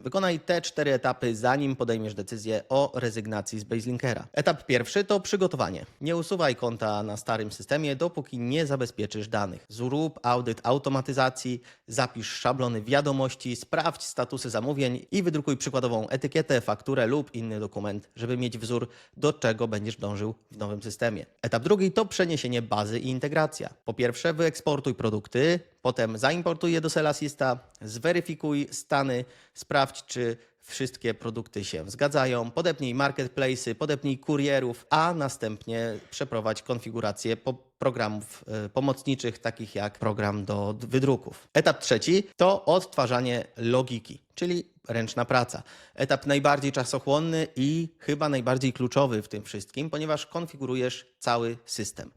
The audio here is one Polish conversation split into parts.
Wykonaj te cztery etapy, zanim podejmiesz decyzję o rezygnacji z Baselinkera. Etap pierwszy to przygotowanie. Nie usuwaj konta na starym systemie, dopóki nie zabezpieczysz danych. Zrób audyt automatyzacji, zapisz szablony wiadomości, sprawdź statusy zamówień i wydrukuj przykładową etykietę, fakturę lub inny dokument, żeby mieć wzór, do czego będziesz dążył w nowym systemie. Etap drugi to przeniesienie bazy i integracja. Po pierwsze, wyeksportuj produkty, potem zaimportuj je do Selasista, zweryfikuj stany, sprawdź, czy wszystkie produkty się zgadzają, podepnij marketplace'y, podepnij kurierów, a następnie przeprowadź konfigurację programów e, pomocniczych, takich jak program do wydruków. Etap trzeci to odtwarzanie logiki, czyli ręczna praca. Etap najbardziej czasochłonny i chyba najbardziej kluczowy w tym wszystkim, ponieważ konfigurujesz cały system.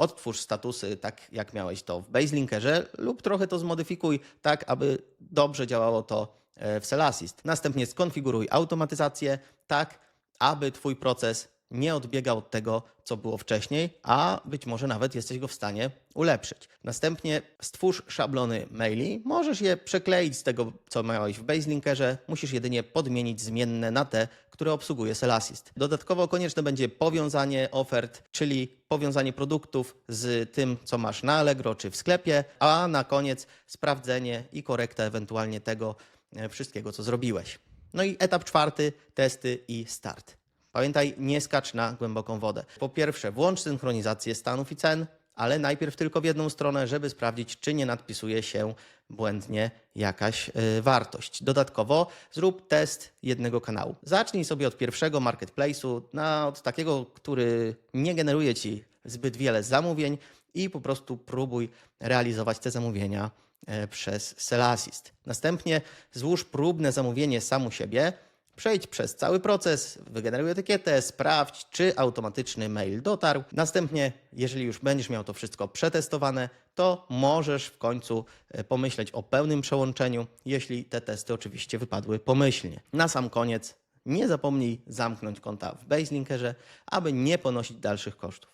Odtwórz statusy tak, jak miałeś to w Baselinkerze lub trochę to zmodyfikuj tak, aby dobrze działało to e, w Selasist. Następnie skonfiguruj automatyzację tak, aby Twój proces nie odbiegał od tego, co było wcześniej, a być może nawet jesteś go w stanie ulepszyć. Następnie stwórz szablony maili. Możesz je przekleić z tego, co miałeś w Baselinkerze. Musisz jedynie podmienić zmienne na te, które obsługuje Selasist. Dodatkowo konieczne będzie powiązanie ofert, czyli powiązanie produktów z tym, co masz na Allegro czy w sklepie, a na koniec sprawdzenie i korekta ewentualnie tego e, wszystkiego, co zrobiłeś. No i etap czwarty, testy i start. Pamiętaj, nie skacz na głęboką wodę. Po pierwsze, włącz synchronizację stanów i cen, ale najpierw tylko w jedną stronę, żeby sprawdzić, czy nie nadpisuje się błędnie jakaś y, wartość. Dodatkowo zrób test jednego kanału. Zacznij sobie od pierwszego marketplace'u, na, od takiego, który nie generuje ci zbyt wiele zamówień i po prostu próbuj realizować te zamówienia e, przez Selasist. Następnie złóż próbne zamówienie sam u siebie, Przejdź przez cały proces, wygeneruj etykietę, sprawdź, czy automatyczny mail dotarł. Następnie, jeżeli już będziesz miał to wszystko przetestowane, to możesz w końcu e, pomyśleć o pełnym przełączeniu, jeśli te testy oczywiście wypadły pomyślnie. Na sam koniec, nie zapomnij zamknąć konta w Baselinkerze, aby nie ponosić dalszych kosztów.